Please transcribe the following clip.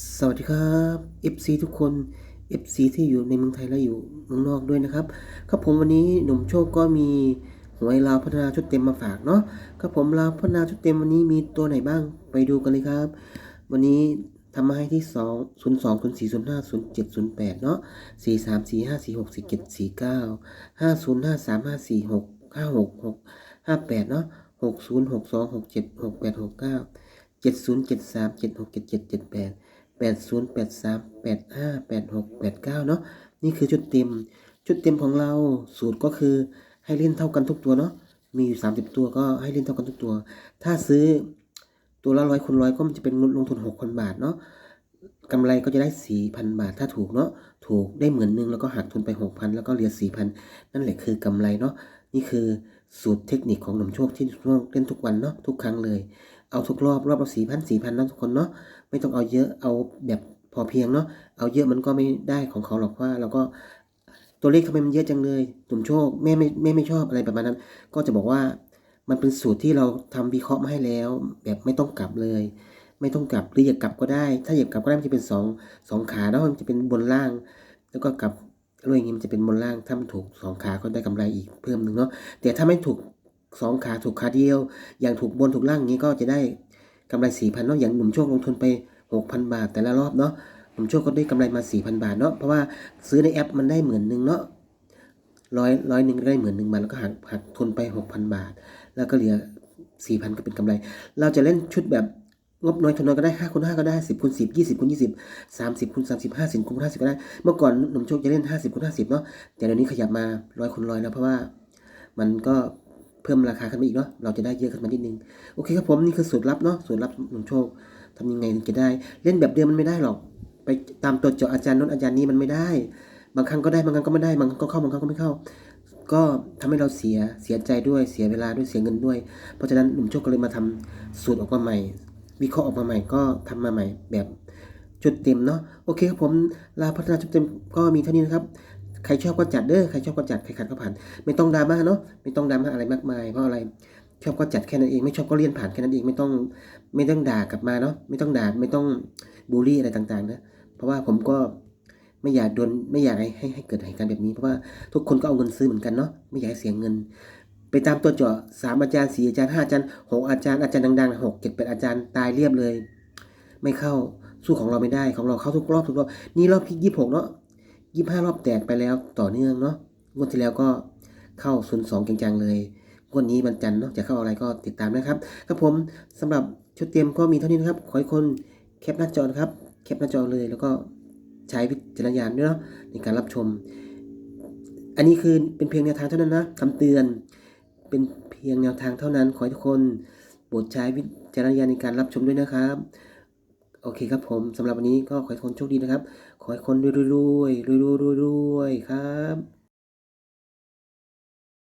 สวัสดีครับ FC ทุกคน FC ที่อยู่ในเมืองไทยและอยู่เมืองนอกด้วยนะครับ ครับผมวันนี้หนุ่มโชคก็มีหวยลาวพัฒนาชุดเต็มมาฝากเนาะครับผมลาวพัฒนาชุดเต็มวันนี้มีตัวไหนบ้างไปดูกันเลยครับ วันนี้ทำมาให้ที่ 2 0 2 0 4 0 5 0 7 0 8 เนาะ4 3 4 5 4 6 4 7 4 9 5 0 5 3 5 4 6 5 6 6 5 8 เนาะ6 0 6 2 6 7 6 8 6 9 7 0 7 3 7 6 7 7 7 8 แปดศูนย์แปดสามแปดห้าแปดหกแปดเก้าเนาะนี่คือชุดเต็ม ชุดเต็มของเราสูตรก็คือให้เล่นเท่ากันทุกตัวเนาะมีอยู่สามสิบตัวก็ให้เล่นเท่ากันทุกตัว ถ้าซื้อตัวละร้อยคูณร้อยก็มันจะเป็นลงทุนหกพันบาทเนาะกำไรก็จะได้สี่พันบาท ถ้าถูกเนาะถูกได้เหมือนนึงแล้วก็หักทุนไปหกพันแล้วก็เหลือสี่พันนั่นแหละคือกำไรเนาะ นี่คือสูตรเทคนิคของหนุ่มโชคที่เล่นทุกวันเนาะทุกครั้งเลย เอาทุกรอบรอบละสี่พันสี่พันนะทุกคนเนาะไม่ต้องเอาเยอะเอาแบบพอเพียงเนาะเอาเยอะมันก็ไม่ได้ของเขาหรอกว่าเราก็ตัวเลขทำไมมันเยอะจังเลยตุ่มโชคแม่ไม่แม่ไม่ชอบอะไรประมาณนั้น ก็จะบอกว่ามันเป็นสูตรที่เราทำวิเคราะห์มาให้แล้ว แบบไม่ต้องกลับเลย ไม่ต้องกลับหรืออยากกลับก็ได้ ถ้าอยากกลับก็ได้มันจะเป็นสองสองขาเนาะมันจะเป็นบนล่าง แล้วก็กลับ อะไรอย่างงี้มันจะเป็นบนล่างถ้ามันถูกสองขาก็ได้กำไรอีกเพิ่มหนึ่งเนาะแต่ถ้าไม่ถูกสองขาถูกขาเดียว อย่างถูกบนถูกล่างอย่างนี้ก็จะได้กำไรสี่พันเนาะอย่างหนุ่มโชคลงทุนไปหกพันบาทแต่ละรอบเนาะหนุ่มโชคก็ได้กำไรมาสี่พันบาทเนาะเพราะว่าซื้อในแอปมันได้หมื่นหนึ่งเนาะร้อยร้อยหนึ่งได้หมื่นหนึ่งบาทแล้วก็หักหักทุนไปหกพันบาท แล้วก็เหลือสี่พันก็เป็นกำไร เราจะเล่นชุดแบบ งบน้อยทุนนก็ได้ห้าคูณห้าก็ได้สิบคูณสิบยี่สิบคูณยี่สิบสามสิบคูณสามสิบห้าสิบคูณห้าสิบก็ได้ เมื่อก่อนหนุ่มโชคจะเล่นห้าสิบคูณห้าสิบเนาะแต่เดี๋ยวนี้ขยับมาร้อยคูณร้อยแล้วเพราะว่ามันก็เพิ่มราคาขึ้นมาอีกเนาะเราจะได้เยอะขึ้นมานิดนึง โอเคครับผมนี่คือสูตรลับเนาะสูตรลับหนุ่มโชคทำยังไงถึงจะได้ เล่นแบบเดิมมันไม่ได้หรอก ไปตามตัวเจาะอาจารย์น้นอาจารย์นี้มันไม่ได้ บางครั้งก็ได้บางครั้งก็ไม่ได้บางครั้งก็เข้าบางครั้งก็ไม่เข้า ก็ทำให้เราเสียเสียใจด้วยเสียเวลาด้วยเสียเงินด้วย เพราะฉะนั้นหนุ่มโชคก็เลยมาทำสูตรออกมาใหม่ วิเคราะห์ออกมาใหม่ก็ทำมาใหม่แบบชุดเต็มเนาะโอเคครับผมลาพัฒนาชุดเต็มก็มีเท่านี้นะครับใครชอบก็จัดเด้อใครชอบก็จัดใครขัดก็ผ่านไม่ต้องดราม่าเนาะไม่ต้องดราม่าอะไรมากมายเพราะอะไรชอบก็จัดแค่นั้นเองไม่ชอบก็เลี่ยนผ่านแค่นั้นเองไม่ต้องไม่ต้องด่ากลับมาเนาะไม่ต้องด่าไม่ต้องบูลลี่อะไรต่างๆนะเพราะว่าผมก็ไม่อยากโดนไม่อยากให้ให้ให้เกิดเหตุการณ์แบบนี้เพราะว่าทุกคนก็เอาเงินซื้อเหมือนกันเนาะไม่อยากให้เสียเงิน ไปตามตัวเจาะสามอาจารย์สี่อาจารย์ห้าอาจารย์หกอาจารย์อาจารย์ดังๆหกเจ็ดแปดอาจารย์ตายเรียบเลย ไม่เข้าสู้ของเราไม่ได้ของเราเข้าทุกรอบทุกรอบนี่รอบที่ยี่หกเนาะยี่ห้ารอบแตกไปแล้วต่อเนื่องเนาะงวดที่แล้วก็เข้าศูนย์สองจังๆเลยงวันนี้วันจันทร์เนาะจะเข้าอะไรก็ติดตามนะครับครับผมสำหรับชุดเตรียมก็มีเท่านี้นะครับ ขอให้คนแคปหน้าจอครับแคปหน้าจอเลยแล้วก็ใช้วิจารณญาณด้วยเนาะในการรับชม อันนี้คือเป็นเพียงแนวทางเท่านั้นนะคำเตือน เป็นเพียงแนวทางเท่านั้น ขอให้ทุกคนโปรดใช้วิจารณญาณในการรับชมด้วยนะครับ โอเคครับผมสำหรับวันนี้ก็ขอให้ทุกคนโชคดีนะครับ ขอให้คนรวยๆรวยๆรวยๆรวยๆครับ